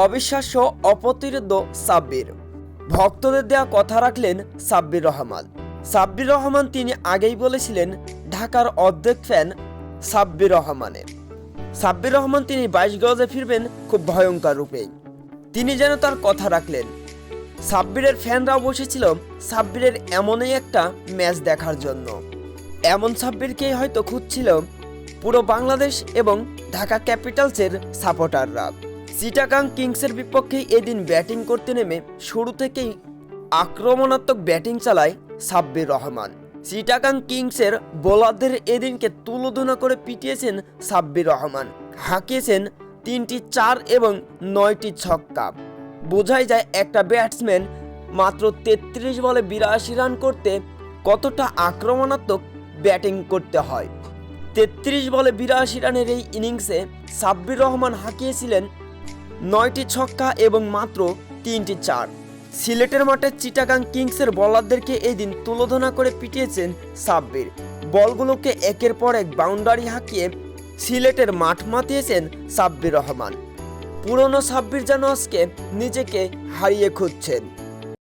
অবিশ্বাস্য, অপ্রতিরোধ সাব্বির। ভক্তদের দেয়া কথা রাখলেন সাব্বির রহমান। সাব্বির রহমান তিনি আগেই বলেছিলেন, ঢাকার অর্ধেক ফ্যান সাব্বির রহমানের। সাব্বির রহমান তিনি বাইশ গজে ফিরবেন খুব ভয়ঙ্কর রূপে তিনি যেন তার কথা রাখলেন, সাব্বিরের ফ্যানরাও বসেছিল সাব্বিরের এমনই একটা ম্যাচ দেখার জন্য। এমন সাব্বিরকেই হয়তো খুঁজছিল পুরো বাংলাদেশ এবং ঢাকা ক্যাপিটালসের সাপোর্টাররা। চিটাগাং কিংসের বিপক্ষে এদিন ব্যাটিং করতে নেমে শুরু থেকেই আক্রমণাত্মক ব্যাটিং চালায় সাব্বির রহমান। চিটাগাং কিংসের বোলারদের এদিনকে তুলোধনা করে পিটিয়েছেন সাব্বির রহমান। হাঁকিয়েছেন তিনটি চার এবং নয়টি ছক্কা। বোঝাই যায় একটা ব্যাটসম্যান মাত্র তেত্রিশ বলে বিরাশি রান করতে কতটা আক্রমণাত্মক ব্যাটিং করতে হয়। তেত্রিশ বলে বিরাশি রানের এই ইনিংসে সাব্বির রহমান হাঁকিয়েছিলেন নয়টি ছক্কা এবং মাত্র তিনটি চার। সিলেটের মাঠে চিটাগাং কিংসের বলারদেরকে এই দিন তুলোধনা করে পিটিয়েছেন সাব্বির। বলগুলোকে একের পর এক বাউন্ডারি হাঁকিয়ে সিলেটের মাঠ মাতিয়েছেন সাব্বির রহমান। পুরনো সাব্বির যেন আজকে নিজেকে হারিয়ে খুঁজছেন।